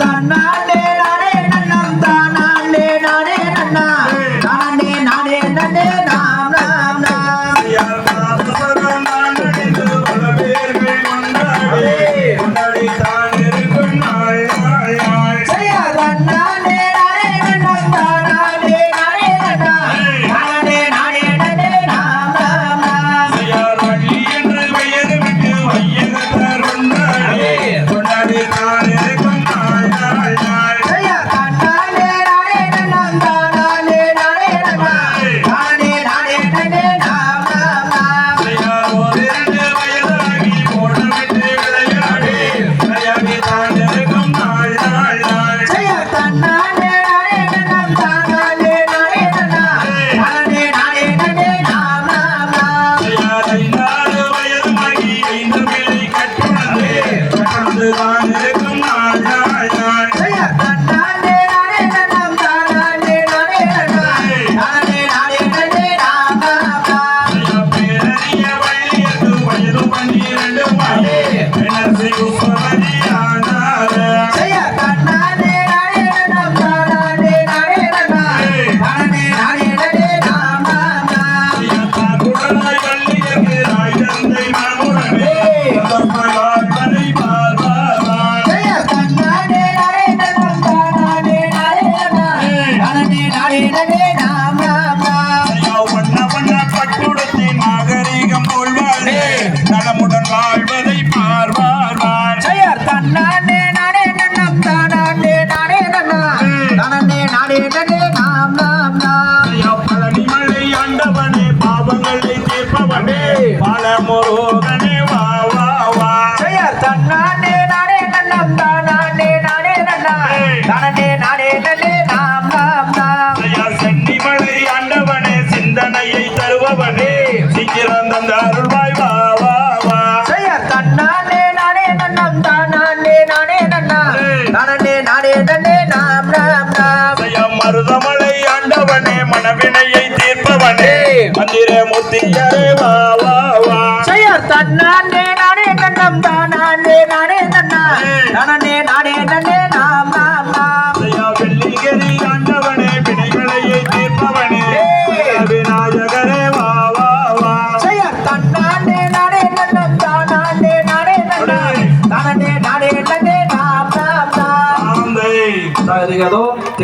தன்னாலே Goodbye. நலமுடன் வாழ்வர் ராம் ராம் ராம். மருதமலை ஆண்டவனே மனவினையை தீர்ப்பவனே. மந்திரே முத்தியரே வா வா வா. செயர் தன்னானே நானே கண்ணம் தானானே நானே தன்னா நானே நானே நன்னே நாம் நாம் நாம். வெள்ளிகிரி ஆண்டவனே வினைகளையை தீர்ப்பவனே. விநாயகரே வா வா வா. செயர் தன்னானே நானே கண்ணம் தானானே நானே தன்னா நானே நானே நன்னே sabe de Gadó,